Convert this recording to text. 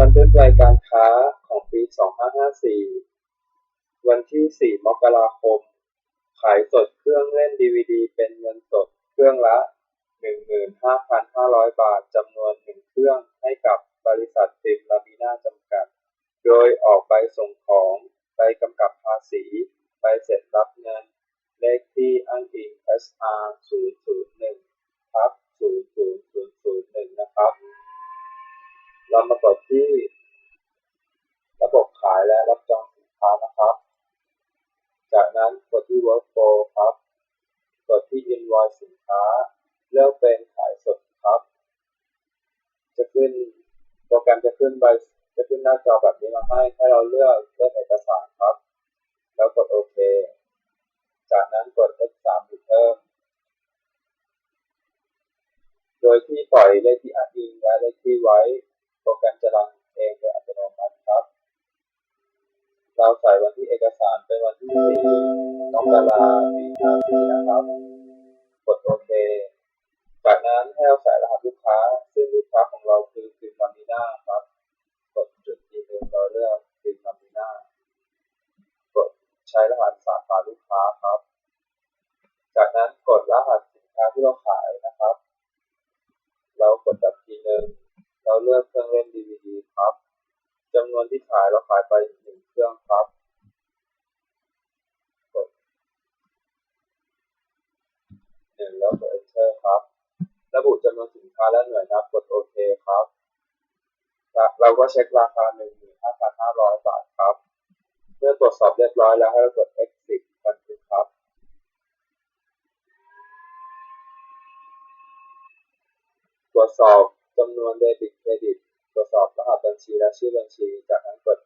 บันทึกรายการค้าของปี 2554 วันที่ 4 มกราคม ขายสดเครื่องเล่นดีวีดีเป็นเงินสดเครื่องละ 15,500 บาทจำนวน1เครื่องให้กับบริษัทฟิมลามิน่าจำกัด โดยออกใบส่งของใบกำกับภาษีใบเสร็จรับเงิน เลขที่อ้างอิง SR 0 0ทับ00001 นะครับ เรามากดที่ระบบขายและรับจองสินค้านะครับ จากนั้นกดที่ Workflow ครับ กดที่ Invoice สินค้า เลือกเป็นขายสดครับ จะ ขึ้น โปรแกรมจะขึ้นใบจะขึ้นหน้าจอแบบนี้มาให้ให้เราเลือกเลือกเอกสารครับ แล้วกดโอเค จากนั้นกด F3 Return โดยที่ปล่อยเลขที่อ้างอิงและเลขที่ไว้ โปรแกรมจะรันเองโดยอัตโนมัติครับ เราใส่วันที่เอกสารเป็นวันที่4มกราคมปี54นะครับ กดโอเค จากนั้นให้เราใส่รหัสลูกค้า รหัสสาขาลูกค้าครับ จากนั้นกดรหัสสินค้าที่เราขายนะครับ เรากดดับทีหนึ่งเราเลือกเครื่องเล่น DVD ครับจำนวนที่ขายเราขายไปหนึ่งเครื่องครับกดหนึ่งแล้วกด enter ครับ ระบุจำนวนสินค้าและหน่วยนับกดโอเคครับและเราก็เช็คราคา15,500บาทครับเมื่อตรวจ สอบเรียบร้อยแล้วให้เรากด exit บันทึกครับ ตรวจสอบจำนวนเดบิตเครดิต ตรวจสอบรหัสบัญชีและชื่อบัญชี จากนั้นกด